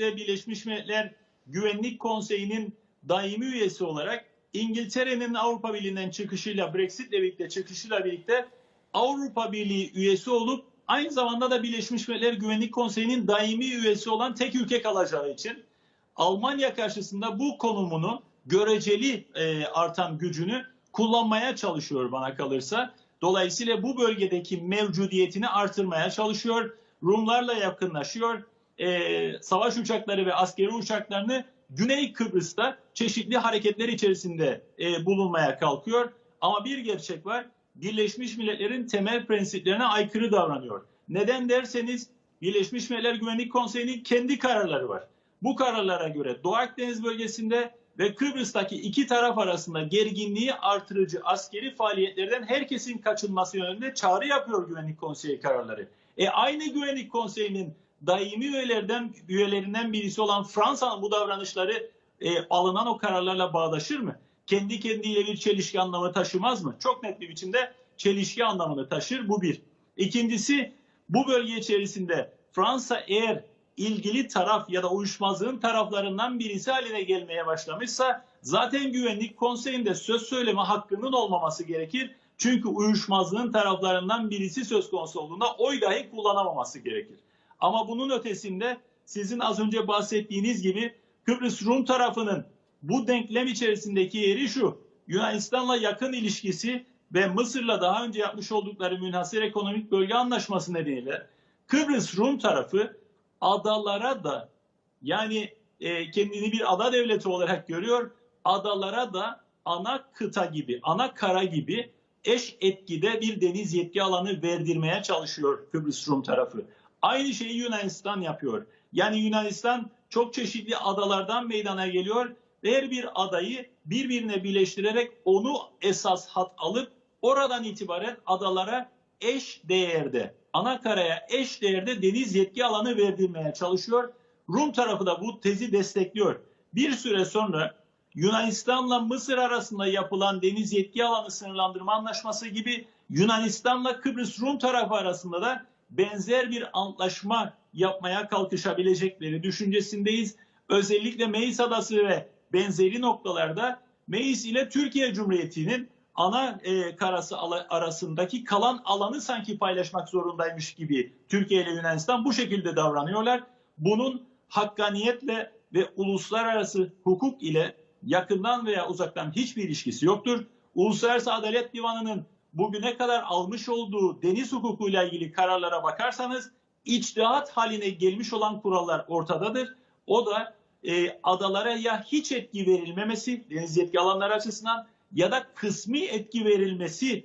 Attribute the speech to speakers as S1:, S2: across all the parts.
S1: özellikle Birleşmiş Milletler Güvenlik Konseyi'nin daimi üyesi olarak İngiltere'nin Avrupa Birliği'nden çıkışıyla Brexit'le birlikte çıkışıyla birlikte Avrupa Birliği üyesi olup aynı zamanda da Birleşmiş Milletler Güvenlik Konseyi'nin daimi üyesi olan tek ülke kalacağı için Almanya karşısında bu konumunu göreceli e, artan gücünü kullanmaya çalışıyor bana kalırsa. Dolayısıyla bu bölgedeki mevcudiyetini artırmaya çalışıyor. Rumlarla yakınlaşıyor. E, savaş uçakları ve askeri uçaklarını Güney Kıbrıs'ta çeşitli hareketler içerisinde e, bulunmaya kalkıyor. Ama bir gerçek var. Birleşmiş Milletler'in temel prensiplerine aykırı davranıyor. Neden derseniz Birleşmiş Milletler Güvenlik Konseyi'nin kendi kararları var. Bu kararlara göre Doğu Akdeniz bölgesinde ve Kıbrıs'taki iki taraf arasında gerginliği artırıcı askeri faaliyetlerden herkesin kaçınması yönünde çağrı yapıyor Güvenlik Konseyi kararları. E aynı Güvenlik Konseyi'nin daimi üyelerden üyelerinden birisi olan Fransa'nın bu davranışları e, alınan o kararlarla bağdaşır mı? Kendi kendiyle bir çelişki anlamı taşımaz mı? Çok net bir biçimde çelişki anlamını taşır. Bu bir. İkincisi bu bölge içerisinde Fransa eğer ilgili taraf ya da uyuşmazlığın taraflarından birisi haline gelmeye başlamışsa zaten güvenlik konseyinde söz söyleme hakkının olmaması gerekir. Çünkü uyuşmazlığın taraflarından birisi söz konusu olduğunda oy dahi kullanamaması gerekir. Ama bunun ötesinde sizin az önce bahsettiğiniz gibi Kıbrıs Rum tarafının bu denklem içerisindeki yeri şu. Yunanistan'la yakın ilişkisi ve Mısır'la daha önce yapmış oldukları münhasır ekonomik bölge anlaşması nedeniyle Kıbrıs Rum tarafı adalara da yani e, kendini bir ada devleti olarak görüyor. Adalara da ana kıta gibi, ana kara gibi eş etkide bir deniz yetki alanı verdirmeye çalışıyor Kıbrıs Rum tarafı. Aynı şeyi Yunanistan yapıyor. Yani Yunanistan çok çeşitli adalardan meydana geliyor. Her bir adayı birbirine birleştirerek onu esas hat alıp oradan itibaren adalara eş değerde, ana karaya eş değerde deniz yetki alanı verdirmeye çalışıyor. Rum tarafı da bu tezi destekliyor. Bir süre sonra Yunanistan'la Mısır arasında yapılan deniz yetki alanı sınırlandırma anlaşması gibi Yunanistan'la Kıbrıs Rum tarafı arasında da benzer bir antlaşma yapmaya kalkışabilecekleri düşüncesindeyiz. Özellikle Meis Adası ve benzeri noktalarda Meis ile Türkiye Cumhuriyeti'nin ana e, karası arasındaki kalan alanı sanki paylaşmak zorundaymış gibi Türkiye ile Yunanistan bu şekilde davranıyorlar. Bunun hakkaniyetle ve uluslararası hukuk ile yakından veya uzaktan hiçbir ilişkisi yoktur. Uluslararası Adalet Divanı'nın bugüne kadar almış olduğu deniz hukukuyla ilgili kararlara bakarsanız içtihat haline gelmiş olan kurallar ortadadır. O da e, adalara ya hiç etki verilmemesi deniz yetki alanları açısından ya da kısmi etki verilmesini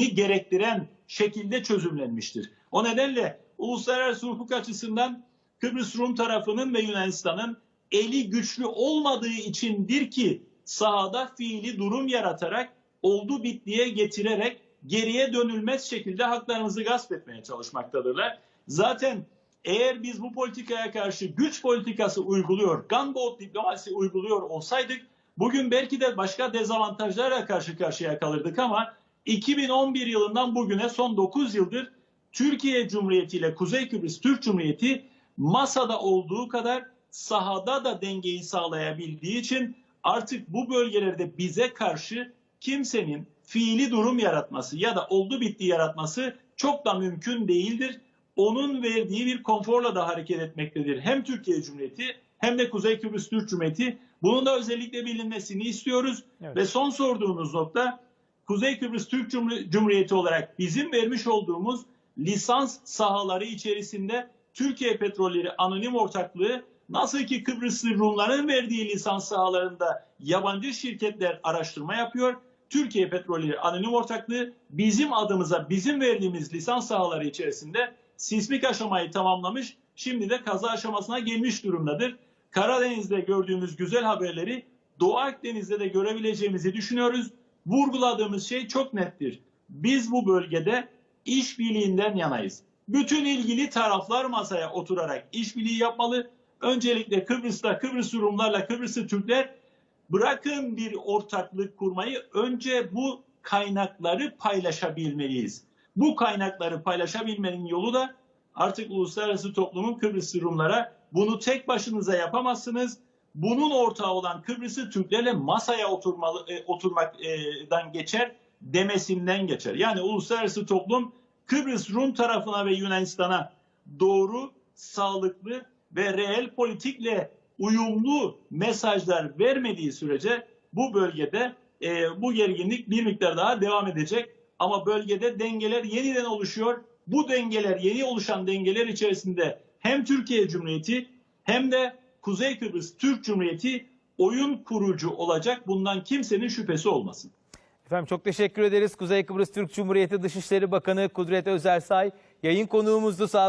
S1: e, gerektiren şekilde çözümlenmiştir. O nedenle uluslararası hukuk açısından Kıbrıs Rum tarafının ve Yunanistan'ın eli güçlü olmadığı içindir ki sahada fiili durum yaratarak oldu bittiye getirerek geriye dönülmez şekilde haklarımızı gasp etmeye çalışmaktadırlar. Zaten eğer biz bu politikaya karşı güç politikası uyguluyor, gunboat diplomasisi uyguluyor olsaydık bugün belki de başka dezavantajlarla karşı karşıya kalırdık ama 2011 yılından bugüne son 9 yıldır Türkiye Cumhuriyeti ile Kuzey Kıbrıs Türk Cumhuriyeti masada olduğu kadar sahada da dengeyi sağlayabildiği için artık bu bölgelerde bize karşı kimsenin fiili durum yaratması ya da oldu bitti yaratması çok da mümkün değildir. Onun verdiği bir konforla da hareket etmektedir. Hem Türkiye Cumhuriyeti hem de Kuzey Kıbrıs Türk Cumhuriyeti. Bunun da özellikle bilinmesini istiyoruz. Evet. Ve son sorduğunuz nokta Kuzey Kıbrıs Türk Cumhuriyeti olarak bizim vermiş olduğumuz lisans sahaları içerisinde Türkiye Petrolleri Anonim Ortaklığı nasıl ki Kıbrıslı Rumların verdiği lisans sahalarında yabancı şirketler araştırma yapıyor. Türkiye Petrolleri Anonim Ortaklığı bizim adımıza bizim verdiğimiz lisans sahaları içerisinde sismik aşamayı tamamlamış. Şimdi de kaza aşamasına gelmiş durumdadır. Karadeniz'de gördüğümüz güzel haberleri Doğu Akdeniz'de de görebileceğimizi düşünüyoruz. Vurguladığımız şey çok nettir. Biz bu bölgede işbirliğinden yanayız. Bütün ilgili taraflar masaya oturarak işbirliği yapmalı. Öncelikle Kıbrıs'ta Kıbrıs Rumlarla Kıbrıslı Türkler bırakın bir ortaklık kurmayı önce bu kaynakları paylaşabilmeliyiz. Bu kaynakları paylaşabilmenin yolu da artık uluslararası toplumun Kıbrıs Rumlara Bunu tek başınıza yapamazsınız. Bunun ortağı olan Kıbrıs'ı Türklerle masaya oturmalı, e, oturmaktan geçer demesinden geçer. Yani uluslararası toplum Kıbrıs Rum tarafına ve Yunanistan'a doğru, sağlıklı ve reel politikle uyumlu mesajlar vermediği sürece bu bölgede e, bu gerginlik bir miktar daha devam edecek. Ama bölgede dengeler yeniden oluşuyor. Bu dengeler, yeni oluşan dengeler içerisinde hem Türkiye Cumhuriyeti hem de Kuzey Kıbrıs Türk Cumhuriyeti oyun kurucu olacak. Bundan kimsenin şüphesi olmasın.
S2: Efendim çok teşekkür ederiz. Kuzey Kıbrıs Türk Cumhuriyeti Dışişleri Bakanı Kudret Özersay yayın konuğumuzdu sağ